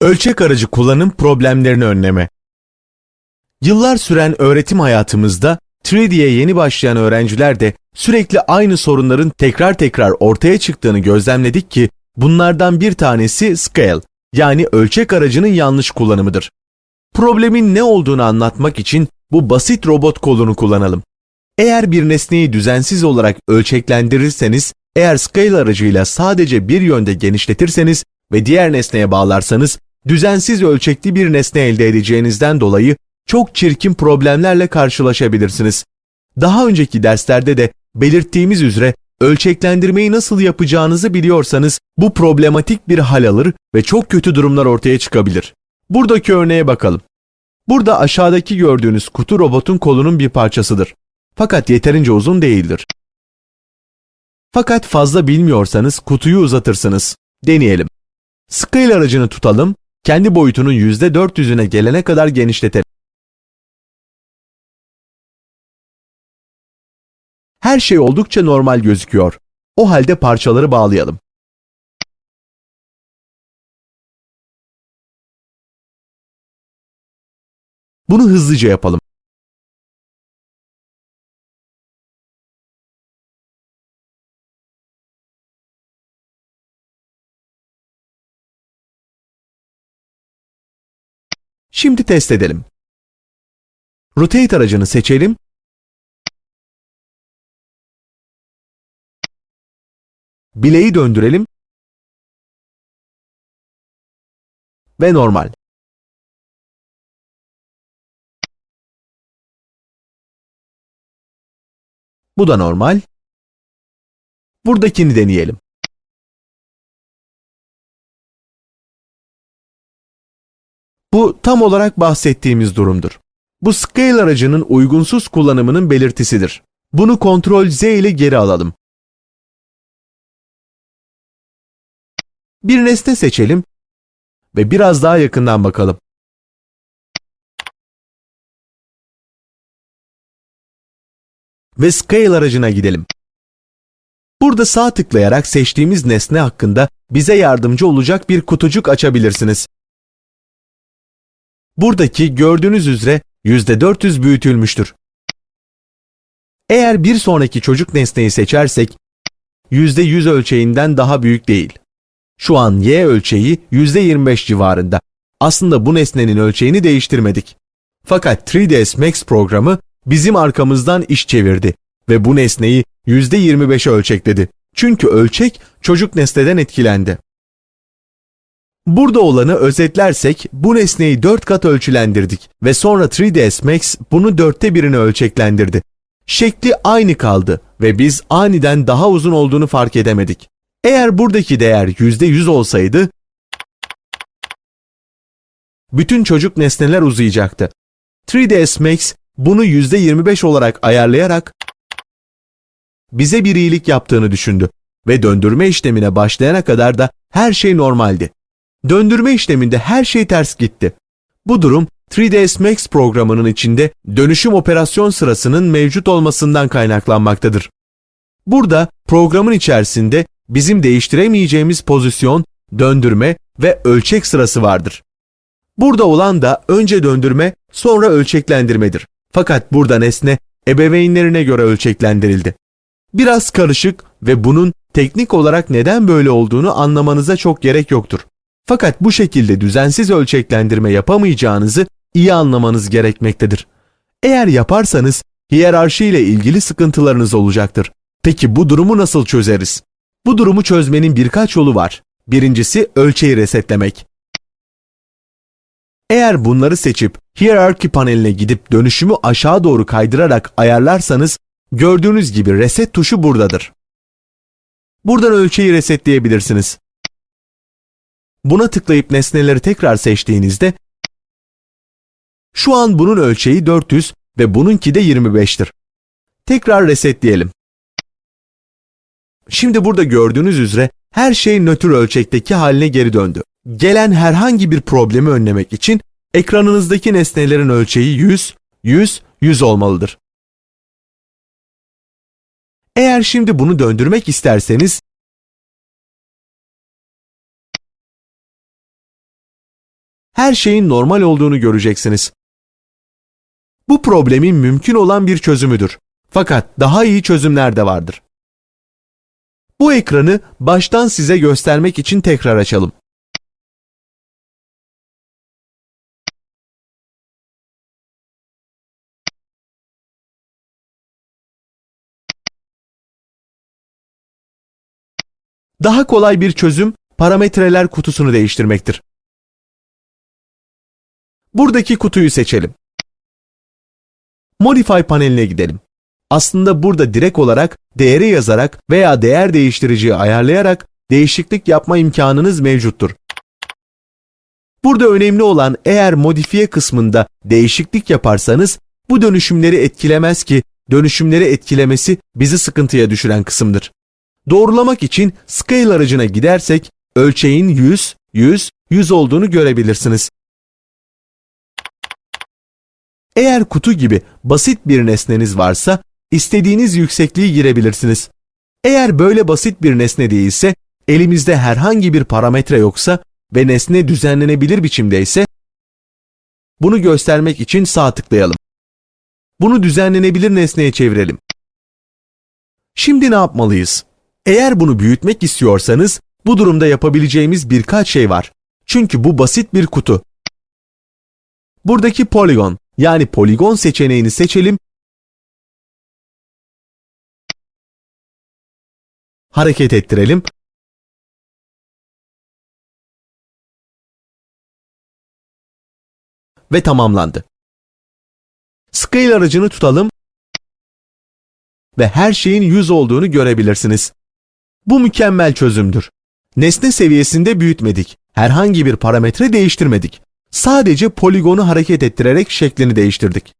Ölçek aracı kullanım problemlerini önleme. Yıllar süren öğretim hayatımızda 3D'ye yeni başlayan öğrenciler de sürekli aynı sorunların tekrar tekrar ortaya çıktığını gözlemledik ki bunlardan bir tanesi scale yani ölçek aracının yanlış kullanımıdır. Problemin ne olduğunu anlatmak için bu basit robot kolunu kullanalım. Eğer bir nesneyi düzensiz olarak ölçeklendirirseniz, eğer scale aracıyla sadece bir yönde genişletirseniz ve diğer nesneye bağlarsanız düzensiz ölçekli bir nesne elde edeceğinizden dolayı çok çirkin problemlerle karşılaşabilirsiniz. Daha önceki derslerde de belirttiğimiz üzere ölçeklendirmeyi nasıl yapacağınızı biliyorsanız bu problematik bir hal alır ve çok kötü durumlar ortaya çıkabilir. Buradaki örneğe bakalım. Burada aşağıdaki gördüğünüz kutu robotun kolunun bir parçasıdır. Fakat yeterince uzun değildir. Fakat fazla bilmiyorsanız kutuyu uzatırsınız. Deneyelim. Scale aracını tutalım, kendi boyutunun %400'üne gelene kadar genişletelim. Her şey oldukça normal gözüküyor. O halde parçaları bağlayalım. Bunu hızlıca yapalım. Şimdi test edelim. Rotate aracını seçelim. Bileği döndürelim. Ve normal. Bu da normal. Buradakini deneyelim. Tam olarak bahsettiğimiz durumdur. Bu scale aracının uygunsuz kullanımının belirtisidir. Bunu Ctrl Z ile geri alalım. Bir nesne seçelim ve biraz daha yakından bakalım. Ve Scale aracına gidelim. Burada sağ tıklayarak seçtiğimiz nesne hakkında bize yardımcı olacak bir kutucuk açabilirsiniz. Buradaki gördüğünüz üzere %400 büyütülmüştür. Eğer bir sonraki çocuk nesneyi seçersek %100 ölçeğinden daha büyük değil. Şu an y ölçeği %25 civarında. Aslında bu nesnenin ölçeğini değiştirmedik. Fakat 3ds Max programı bizim arkamızdan iş çevirdi ve bu nesneyi %25'e ölçekledi. Çünkü ölçek çocuk nesneden etkilendi. Burada olanı özetlersek bu nesneyi 4 kat ölçülendirdik ve sonra 3ds Max bunu dörtte birini ölçeklendirdi. Şekli aynı kaldı ve biz aniden daha uzun olduğunu fark edemedik. Eğer buradaki değer %100 olsaydı bütün çocuk nesneler uzayacaktı. 3ds Max bunu %25 olarak ayarlayarak bize bir iyilik yaptığını düşündü ve döndürme işlemine başlayana kadar da her şey normaldi. Döndürme işleminde her şey ters gitti. Bu durum 3ds Max programının içinde dönüşüm operasyon sırasının mevcut olmasından kaynaklanmaktadır. Burada programın içerisinde bizim değiştiremeyeceğimiz pozisyon, döndürme ve ölçek sırası vardır. Burada olan da önce döndürme, sonra ölçeklendirmedir. Fakat burada nesne ebeveynlerine göre ölçeklendirildi. Biraz karışık ve bunun teknik olarak neden böyle olduğunu anlamanıza çok gerek yoktur. Fakat bu şekilde düzensiz ölçeklendirme yapamayacağınızı iyi anlamanız gerekmektedir. Eğer yaparsanız hiyerarşi ile ilgili sıkıntılarınız olacaktır. Peki bu durumu nasıl çözeriz? Bu durumu çözmenin birkaç yolu var. Birincisi ölçeği resetlemek. Eğer bunları seçip Hierarchy paneline gidip dönüşümü aşağı doğru kaydırarak ayarlarsanız gördüğünüz gibi reset tuşu buradadır. Buradan ölçeği resetleyebilirsiniz. Buna tıklayıp nesneleri tekrar seçtiğinizde şu an bunun ölçeği 400 ve bununki de 25'tir. Tekrar resetleyelim. Şimdi burada gördüğünüz üzere her şey nötr ölçekteki haline geri döndü. Gelen herhangi bir problemi önlemek için ekranınızdaki nesnelerin ölçeği 100, 100, 100 olmalıdır. Eğer şimdi bunu döndürmek isterseniz her şeyin normal olduğunu göreceksiniz. Bu problemin mümkün olan bir çözümüdür. Fakat daha iyi çözümler de vardır. Bu ekranı baştan size göstermek için tekrar açalım. Daha kolay bir çözüm parametreler kutusunu değiştirmektir. Buradaki kutuyu seçelim. Modify paneline gidelim. Aslında burada direkt olarak değeri yazarak veya değer değiştiriciyi ayarlayarak değişiklik yapma imkanınız mevcuttur. Burada önemli olan eğer modifiye kısmında değişiklik yaparsanız bu dönüşümleri etkilemez ki dönüşümleri etkilemesi bizi sıkıntıya düşüren kısımdır. Doğrulamak için scale aracına gidersek ölçeğin 100, 100, 100 olduğunu görebilirsiniz. Eğer kutu gibi basit bir nesneniz varsa istediğiniz yüksekliği girebilirsiniz. Eğer böyle basit bir nesne değilse, elimizde herhangi bir parametre yoksa ve nesne düzenlenebilir biçimde ise bunu göstermek için sağ tıklayalım. Bunu düzenlenebilir nesneye çevirelim. Şimdi ne yapmalıyız? Eğer bunu büyütmek istiyorsanız bu durumda yapabileceğimiz birkaç şey var. Çünkü bu basit bir kutu. Buradaki poligon yani poligon seçeneğini seçelim. Hareket ettirelim. Ve tamamlandı. Scale aracını tutalım ve her şeyin 100 olduğunu görebilirsiniz. Bu mükemmel çözümdür. Nesne seviyesinde büyütmedik. Herhangi bir parametre değiştirmedik. Sadece poligonu hareket ettirerek şeklini değiştirdik.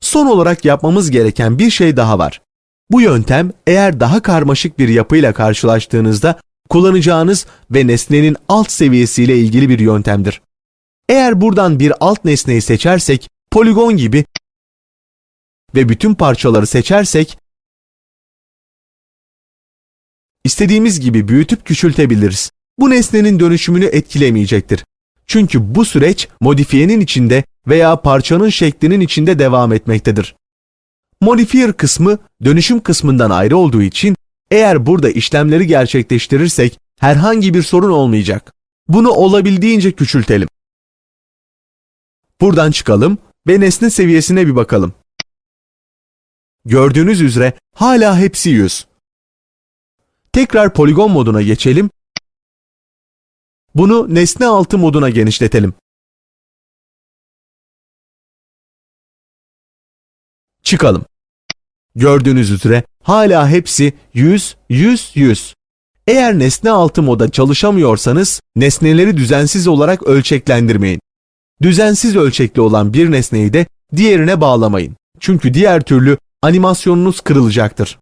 Son olarak yapmamız gereken bir şey daha var. Bu yöntem eğer daha karmaşık bir yapıyla karşılaştığınızda kullanacağınız ve nesnenin alt seviyesiyle ilgili bir yöntemdir. Eğer buradan bir alt nesneyi seçersek poligon gibi ve bütün parçaları seçersek istediğimiz gibi büyütüp küçültebiliriz. Bu nesnenin dönüşümünü etkilemeyecektir. Çünkü bu süreç modifiyenin içinde veya parçanın şeklinin içinde devam etmektedir. Modifier kısmı dönüşüm kısmından ayrı olduğu için eğer burada işlemleri gerçekleştirirsek herhangi bir sorun olmayacak. Bunu olabildiğince küçültelim. Buradan çıkalım ve nesne seviyesine bir bakalım. Gördüğünüz üzere hala hepsi 100. Tekrar poligon moduna geçelim. Bunu nesne altı moduna genişletelim. Çıkalım. Gördüğünüz üzere hala hepsi 100, 100, 100. Eğer nesne altı moda çalışamıyorsanız nesneleri düzensiz olarak ölçeklendirmeyin. Düzensiz ölçekli olan bir nesneyi de diğerine bağlamayın. Çünkü diğer türlü animasyonunuz kırılacaktır.